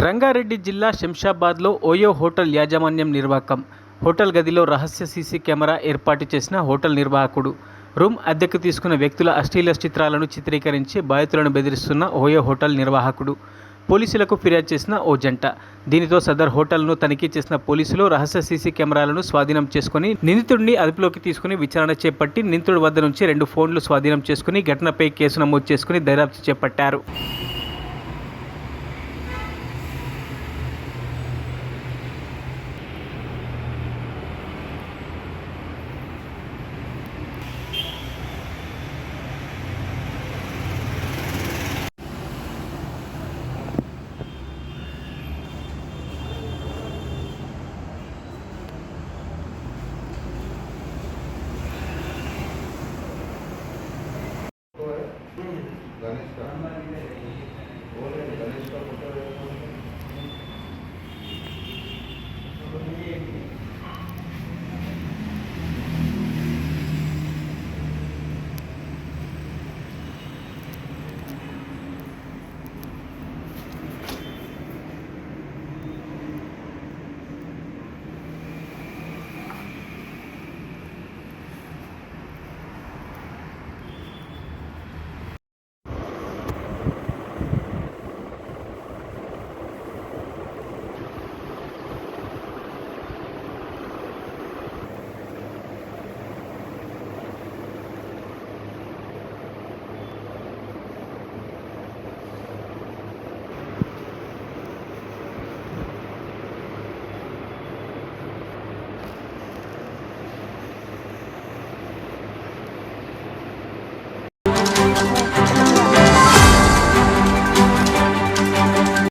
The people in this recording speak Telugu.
రంగారెడ్డి జిల్లా శంషాబాద్లో ఓయో హోటల్ యాజమాన్యం నిర్వాకం. హోటల్ గదిలో రహస్య సీసీ కెమెరా ఏర్పాటు చేసిన హోటల్ నిర్వాహకుడు. రూమ్ అద్దెకు తీసుకున్న వ్యక్తుల అశ్లీల చిత్రాలను చిత్రీకరించి బాధితులను బెదిరిస్తున్న ఓయో హోటల్ నిర్వాహకుడు. పోలీసులకు ఫిర్యాదు చేసిన ఓ జంట. దీనితో సదర్ హోటల్ను తనిఖీ చేసిన పోలీసులు రహస్య సీసీ కెమెరాలను స్వాధీనం చేసుకుని నిందితుడిని అదుపులోకి తీసుకుని విచారణ చేపట్టి నిందితుడి వద్ద నుంచి రెండు ఫోన్లు స్వాధీనం చేసుకుని ఘటనపై కేసు నమోదు చేసుకుని దర్యాప్తు చేపట్టారు. గణేష్ గణేష్